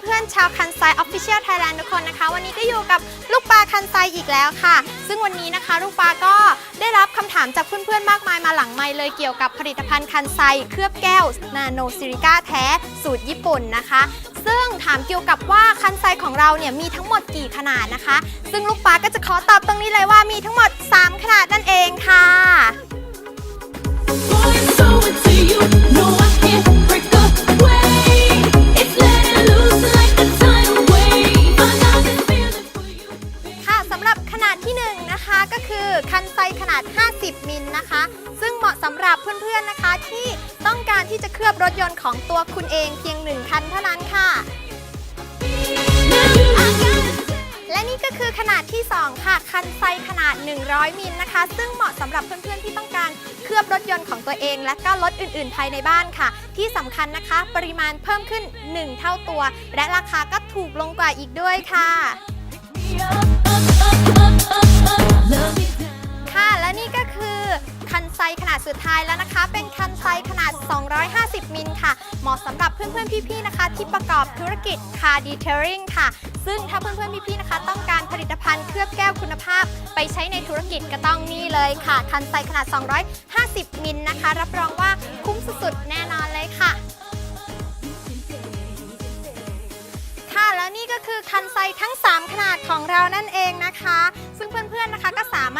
เพื่อนๆ ชาวคันไซออฟฟิเชียลไทยแลนด์ทุกคนนะคะ วันนี้ก็อยู่กับลูกปลาคันไซอีกแล้วค่ะ ซึ่งวันนี้นะคะ ลูกปลาก็ได้รับคำถามจากเพื่อนๆ มากมายมาหลังไมเลย เกี่ยวกับผลิตภัณฑ์คันไซเคลือบแก้ว นาโนซิลิก้าแท้ สูตรญี่ปุ่นนะคะ ซึ่งถามเกี่ยวกับว่าคันไซของเราเนี่ยมีทั้งหมดกี่ขนาดนะคะ ซึ่งลูกปลาก็จะขอตอบตรงนี้เลยว่ามีทั้งหมด 3 ขนาดนั่นเองค่ะ คือคันไซขนาด 50 มิลนะคะ ซึ่งเหมาะสำหรับเพื่อนๆนะคะ ที่ต้องการที่จะเคลือบรถยนต์ของตัวคุณเองเพียง1คันเท่านั้นค่ะ และนี่ก็คือขนาดที่ 2 ค่ะ คันไซขนาด 100 มิลนะคะ ซึ่งเหมาะสำหรับเพื่อนๆที่ต้องการเคลือบรถยนต์ของตัวเอง และก็รถอื่นๆ ภายในบ้านค่ะ ที่สำคัญนะคะ ปริมาณเพิ่มขึ้น 1 เท่าตัว และราคาก็ถูกลงกว่าอีกด้วยค่ะ สุดท้ายแล้วนะคะ เป็นคันไซขนาด 250 มิลค่ะ เหมาะสำหรับเพื่อนๆ พี่ๆ นะคะ ที่ประกอบธุรกิจ Car Detailing ค่ะ ซึ่งถ้าเพื่อนๆ พี่ๆ นะคะ ต้องการผลิตภัณฑ์เคลือบแก้วคุณภาพ ไปใช้ในธุรกิจก็ต้องนี่เลยค่ะ คันไซขนาด 250 มิลนะคะ รับรองว่าคุ้มสุดๆ แน่นอนเลยค่ะค่ะแล้วนี่ก็คือคันไซทั้ง 3 ขนาดของเรานั่นเองนะคะ ซึ่งเพื่อนๆนะคะก็สาม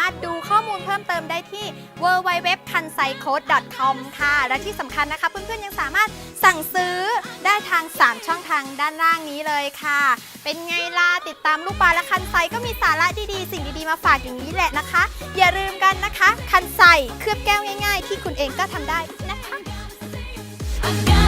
ารถ มเพิ่มติมได้ที่ w w w k a n s a i c o d e c o m ค่ะ และที่สำคัญนะคะ เพื่อนๆยังสามารถสั่งซื้อได้ทาง 3 ช่องทางด้านล่างนี้เลยค่ะ เป็นไงล่ะ ติดตามลูกปลาและคันไซก็มีสาระดีๆ สิ่งดีๆ มาฝากอย่างนี้แหละนะคะ อย่าลืมกันนะคะ คันไซเคลือบแก้วง่ายๆ ที่คุณเองก็ทำได้นะคะ